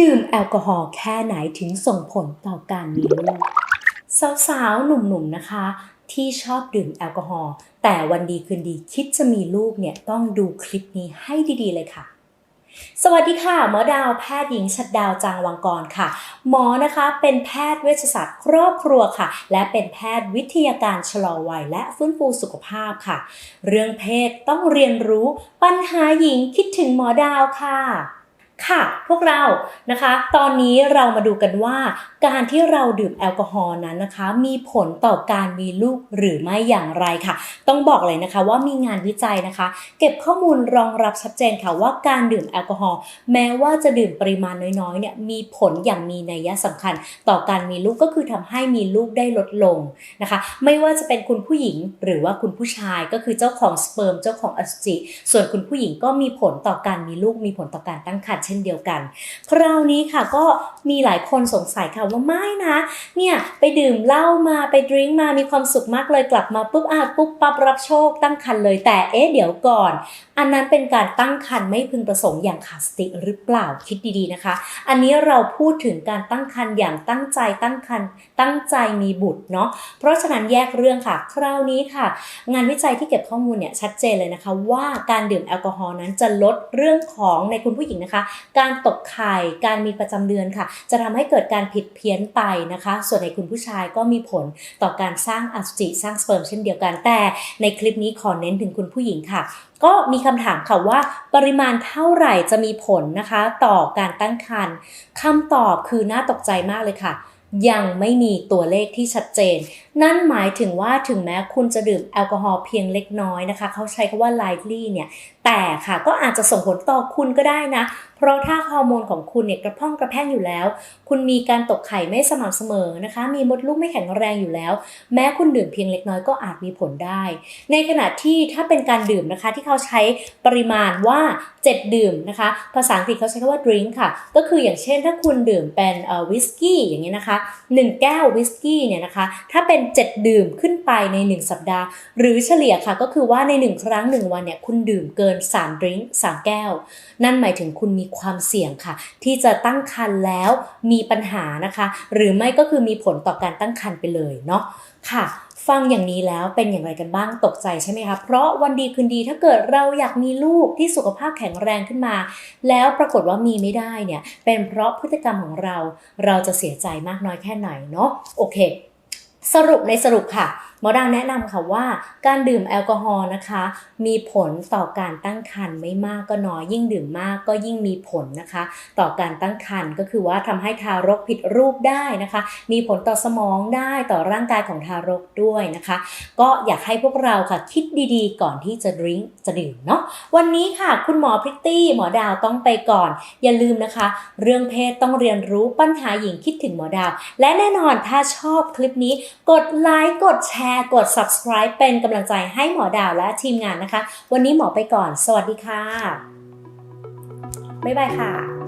ดื่มแอลกอฮอล์แค่ไหนถึงส่งผลต่อการมีลูกสาวๆ หนุ่มๆ นะคะ ที่ชอบดื่มแอลกอฮอล์แต่วันดีคืนดีคิดจะมีลูกเนี่ยต้องดูคลิปนี้ให้ดีๆ เลยค่ะ สวัสดีค่ะ หมอดาวแพทย์หญิงชัดดาวจางวังกรค่ะ หมอนะคะเป็นแพทย์เวชศาสตร์ครอบครัวค่ะ และเป็นแพทย์วิทยาการชะลอวัยและฟื้นฟูสุขภาพค่ะ เรื่องเพศต้องเรียนรู้ปัญหาหญิงคิดถึงหมอดาวค่ะ ค่ะพวกเรานะคะ ตอนนี้เรามาดูกันว่า การที่เราดื่มแอลกอฮอล์นั้นนะคะ มีผลต่อการมีลูกหรือไม่อย่างไรค่ะ ต้องบอกเลยนะคะว่ามีงานวิจัยนะคะ เก็บข้อมูลรองรับชัดเจนค่ะว่าการดื่มแอลกอฮอล์แม้ว่าจะดื่มปริมาณน้อยๆเนี่ยมีผลอย่างมีนัยสำคัญ ต่อการมีลูกก็คือทำให้มีลูกได้ลดลงนะคะ ไม่ว่าจะเป็นคุณผู้หญิงหรือว่าคุณผู้ชายก็คือเจ้าของสเปิร์มเจ้าของอสุจิส่วนคุณผู้หญิงก็มีผลต่อการมีลูกมีผลต่อการตั้งครรภ์ช่นเดียวกัน คราวนี้ค่ะก็มีหลายคนสงสัยค่ะว่าไม่นะ เนี่ยไปดื่มเหล้ามาไปดริงมามีความสุขมากเลยกลับมาปุ๊บอาปุ๊บปั๊บรับโชคตั้งครรภ์เลยแต่เอ๊ะเดี๋ยวก่อน อันนั้นเป็นการตั้งครรภ์ไม่พึงประสงค์อย่างขาดสติหรือเปล่าคิดดีๆนะคะ อันนี้เราพูดถึงการตั้งครรภ์อย่างตั้งใจตั้งครรภ์ตั้งใจมีบุตรเนาะเพราะฉะนั้นแยกเรื่องค่ะ คราวนี้ค่ะ งานวิจัยที่เก็บข้อมูลเนี่ยชัดเจนเลยนะคะ ว่าการดื่มแอลกอฮอล์นั้นจะลดเรื่องของในคุณผู้หญิงนะคะการตกไข่การมีประจำเดือนค่ะ จะทำให้เกิดการผิดเพี้ยนไปนะคะ ส่วนในคุณผู้ชายก็มีผลต่อการสร้างอสุจิสร้างสเปิร์มเช่นเดียวกัน แต่ในคลิปนี้ขอเน้นถึงคุณผู้หญิงค่ะ ก็มีคำถามค่ะว่าปริมาณเท่าไหร่จะมีผลนะคะ ต่อการตั้งครรภ์คำตอบคือน่าตกใจมากเลยค่ะยังไม่มีตัวเลขที่ชัดเจน นั่นหมายถึงว่าถึงแม้คุณจะดื่มแอลกอฮอล์เพียงเล็กน้อยนะคะ เขาใช้คำว่า lightly เนี่ย แต่ค่ะก็อาจจะส่งผลต่อคุณก็ได้นะ เพราะถ้าฮอร์โมนของคุณเนี่ยกระพ่องกระแพงอยู่แล้ว คุณมีการตกไข่ไม่สม่ำเสมอนะคะ มีมดลูกไม่แข็งแรงอยู่แล้ว แม้คุณดื่มเพียงเล็กน้อยก็อาจมีผลได้ ในขณะที่ถ้าเป็นการดื่มนะคะที่เขาใช้ปริมาณว่า 7 ดื่มนะคะ ภาษาอังกฤษเขาใช้คำว่า drink ค่ะ ก็คืออย่างเช่นถ้าคุณดื่มเป็นวิสกี้อย่างเงี้นะคะ 1 แก้ววิสกี้เนี่ยนะคะ ถ้าเป็น 7 ดื่มขึ้นไปใน 1 สัปดาห์ หรือเฉลี่ยค่ะก็คือว่าใน 1 ครั้ง 1 วันเนี่ยคุณดื่มเกิน3ดริงก์3แก้ว นั่นหมายถึงคุณมีความเสี่ยงค่ะ ที่จะตั้งครรภ์แล้วมีปัญหานะคะ หรือไม่ก็คือมีผลต่อการตั้งครรภ์ไปเลยเนาะค่ะฟังอย่างนี้แล้วเป็นอย่างไรกันบ้างตกใจใช่ไหมคะเพราะวันดีคืนดีถ้าเกิดเราอยากมีลูกที่สุขภาพแข็งแรงขึ้นมา แล้วปรากฏว่ามีไม่ได้เนี่ยเป็นเพราะพฤติกรรมของเรา เราจะเสียใจมากน้อยแค่ไหนเนาะโอเค สรุปในสรุปค่ะ หมอดาวแนะนำค่ะว่าการดื่มแอลกอฮอล์นะคะ มีผลต่อการตั้งครรภ์ไม่มากก็น้อยยิ่งดื่มมากก็ยิ่งมีผลนะคะ ต่อการตั้งครรภ์ก็คือว่าทำให้ทารกผิดรูปได้นะคะ มีผลต่อสมองได้ต่อร่างกายของทารกด้วยนะคะ ก็อยากให้พวกเราค่ะคิดดีๆ ก่อนที่จะดื่มจะดื่มเนาะวันนี้ค่ะ คุณหมอพริตตี้หมอดาวต้องไปก่อน อย่าลืมนะคะ เรื่องเพศต้องเรียนรู้ปัญหาหญิงคิดถึงหมอดาว และแน่นอนถ้าชอบคลิปนี้กดไลค์กดแชร์ร์กด subscribe เป็นกำลังใจให้หมอดาวและทีมงานนะคะ วันนี้หมอไปก่อน สวัสดีค่ะ บ๊ายบายค่ะ